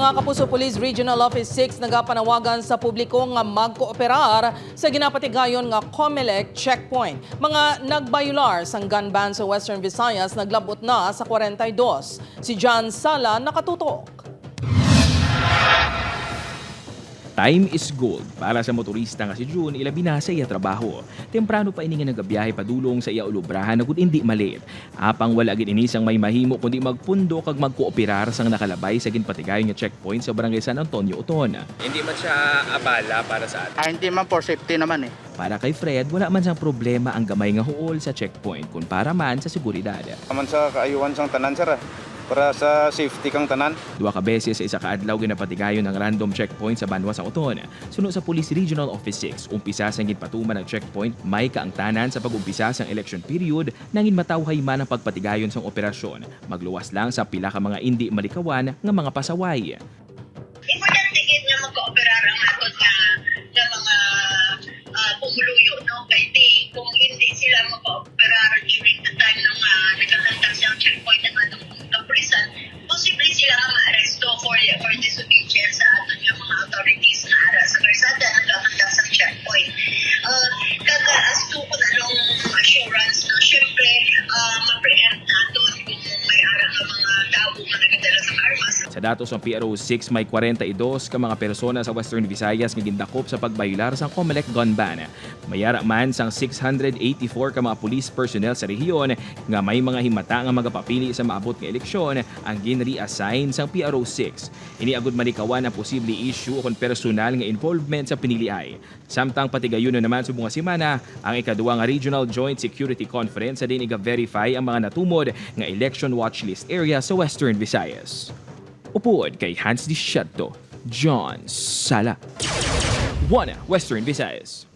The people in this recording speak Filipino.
Mga Kapuso Police Regional Office 6 nagapanawagan sa publiko nga magkooperar sa ginapatigayon nga COMELEC checkpoint. Mga nagbayular sang gun ban sa Western Visayas naglabot na sa 42. Si John Sala nakatutok. Time is gold para sa motorista nga si June ilabi na sa iya trabaho. Temprano pa ini nga nagabiyahe padulong sa iya ulubrahan na gud hindi malit. Apang wala gid ini sang may mahimo kundi magpundo kag magkooperar sang nakalabay sa ginpatigayon nga checkpoint sa Barangay San Antonio Uton. Hindi man siya abala para sa atin. Ah, hindi man for safety naman eh. Para kay Fred, wala man sang problema ang gamay nga huol sa checkpoint kun para man sa seguridad. Naman sa kaayuhan sang tanan sir ah. Para sa safety kang tanan. Duha ka beses sa isa ka adlaw ginapatigayon ang random checkpoint sa Banwa sa Uton. Sunod sa Police Regional Office 6, umpisa sa ginpatuman ng checkpoint, may kaangtanan sa pag-umpisa sa election period nangin matawhay man ang pagpatigayon sa operasyon. Magluwas lang sa pila ka mga hindi malikawan nga mga pasaway. importante gid nga magkooperar ang aton nga mga armas Sa datos ng PRO 6, may 42 ka mga persona sa Western Visayas nga gindakop sa pagbayular sa COMELEC gun ban. Mayara man sang 684 ka mga police personnel sa rehiyon nga may mga himata nga magapapili sa maabot nga eleksyon ang gin-reassign sang PRO 6. Iniagod manikawan ang posible issue o kon personal nga involvement sa piniliay. Samtang patigayon naman sa mga semana ang ikaduwa nga Regional Joint Security Conference sa din iga-verify ang mga natumod nga election watch list area sa Western Visayas. Upuod kay Hans Di Shatto, John Sala. One Western Visayas.